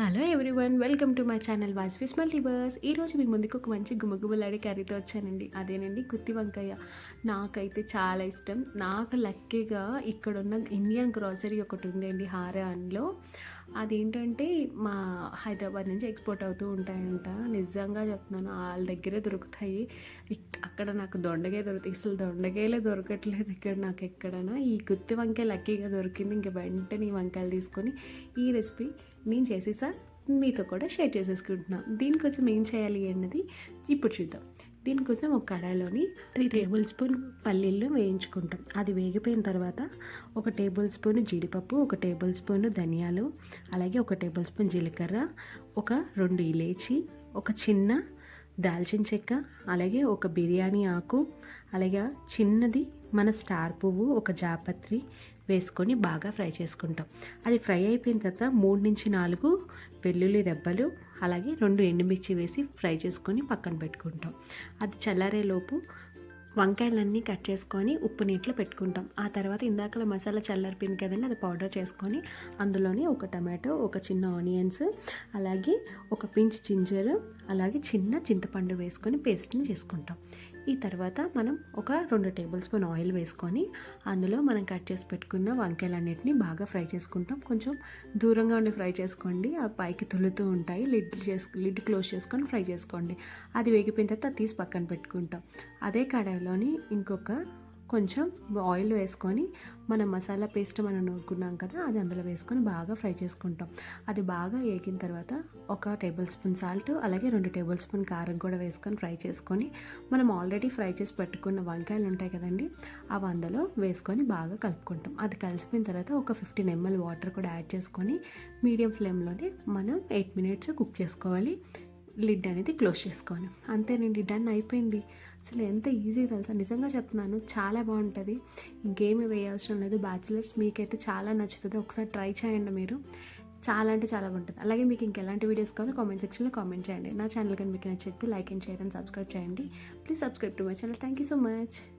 Hello everyone welcome to my channel వాస్విస్ multiverse ఈరోజు మీ ముందుకు ఒక మంచి గుమ్మగుమ్మలాడే కర్రీతో వచ్చానండి. అదేనండి గుత్తి వంకాయ. నాకైతే చాలా ఇష్టం. నాకు లక్కీగా ఇక్కడ ఉన్న ఇండియన్ గ్రాసరీ ఒకటి ఉందండి హారాన్లో. అదేంటంటే మా హైదరాబాద్ నుంచి ఎక్స్పోర్ట్ అవుతూ ఉంటాయంట. నిజంగా చెప్తున్నాను వాళ్ళ దగ్గరే దొరుకుతాయి. అక్కడ నాకు దొండకాయ దొరుకుతాయి. అసలు దొండకాయలే దొరకట్లేదు ఇక్కడ నాకు ఎక్కడైనా. ఈ గుత్తి వంకాయ లక్కీగా దొరికింది. ఇంక వెంటనే ఈ వంకాయలు తీసుకొని ఈ రెసిపీ నేను చేసేసా. మీతో కూడా షేర్ చేసేసుకుంటున్నాం. దీనికోసం ఏం చేయాలి అన్నది ఇప్పుడు చూద్దాం. దీనికోసం ఒక కడాయిలోని త్రీ టేబుల్ స్పూన్ పల్లీలు వేయించుకుంటాం. అది వేగిపోయిన తర్వాత ఒక టేబుల్ స్పూన్ జీడిపప్పు ఒక టేబుల్ స్పూన్ ధనియాలు అలాగే ఒక టేబుల్ స్పూన్ జీలకర్ర ఒక రెండు ఇలేచి ఒక చిన్న దాల్చిన చెక్క అలాగే ఒక బిర్యానీ ఆకు అలాగే చిన్నది మన స్టార్ పువ్వు ఒక జాపత్రి వేసుకొని బాగా ఫ్రై చేసుకుంటాం. అది ఫ్రై అయిపోయిన తర్వాత మూడు నుంచి నాలుగు వెల్లుల్లి రెబ్బలు అలాగే రెండు ఎండుమిర్చి వేసి ఫ్రై చేసుకొని పక్కన పెట్టుకుంటాం. అది చల్లారేలోపు వంకాయలన్నీ కట్ చేసుకొని ఉప్పు నీటిలో పెట్టుకుంటాం. ఆ తర్వాత ఇందాకల మసాలా చల్లారిపోయింది కదండి అది పౌడర్ చేసుకొని అందులోనే ఒక టమాటో ఒక చిన్న ఆనియన్స్ అలాగే ఒక పించ్ జింజర్ అలాగే చిన్న చింతపండు వేసుకొని పేస్ట్ని చేసుకుంటాం. ఈ తర్వాత మనం ఒక రెండు టేబుల్ స్పూన్ ఆయిల్ వేసుకొని అందులో మనం కట్ చేసి పెట్టుకున్న వంకాయలన్నిటిని బాగా ఫ్రై చేసుకుంటాం. కొంచెం దూరంగా ఉండి ఫ్రై చేసుకోండి. ఆ పైకి తులుతూ ఉంటాయి. లిడ్ చేసు లిడ్ క్లోజ్ చేసుకొని ఫ్రై చేసుకోండి. అది వేగిపోయిన తర్వాత తీసి పక్కన పెట్టుకుంటాం. అదే కడాయిలోని ఇంకొక కొంచెం ఆయిల్ వేసుకొని మన మసాలా పేస్ట్ మనం నూరుకున్నాం కదా అది అందులో వేసుకొని బాగా ఫ్రై చేసుకుంటాం. అది బాగా వేగిన తర్వాత ఒక టేబుల్ స్పూన్ సాల్ట్ అలాగే రెండు టేబుల్ స్పూన్ కారం కూడా వేసుకొని ఫ్రై చేసుకొని మనం ఆల్రెడీ ఫ్రై చేసి పెట్టుకున్న వంకాయలు ఉంటాయి కదండి అవి అందులో వేసుకొని బాగా కలుపుకుంటాం. అది కలిసిపోయిన తర్వాత ఒక ఫిఫ్టీన్ ఎంఎల్ వాటర్ కూడా యాడ్ చేసుకొని మీడియం ఫ్లేమ్లోనే మనం ఎయిట్ మినిట్స్ కుక్ చేసుకోవాలి. లిడ్ అనేది క్లోజ్ చేసుకోవాలి. అంతేనండి డన్ అయిపోయింది. అసలు ఎంత ఈజీ తెలుసా? నిజంగా చెప్తున్నాను చాలా బాగుంటుంది. ఇంకేమి వేయాల్సిన లేదు. బ్యాచిలర్స్ మీకైతే చాలా నచ్చుతుంది. ఒకసారి ట్రై చేయండి మీరు. చాలా అంటే చాలా బాగుంటుంది. అలాగే మీకు ఇంకెలాంటి వీడియోస్ కావాలో కామెంట్ సెక్షన్లో కామెంట్ చేయండి. నా ఛానల్ కానీ మీకు నచ్చితే like and share and subscribe చేయండి. Please subscribe to my channel. Thank you so much.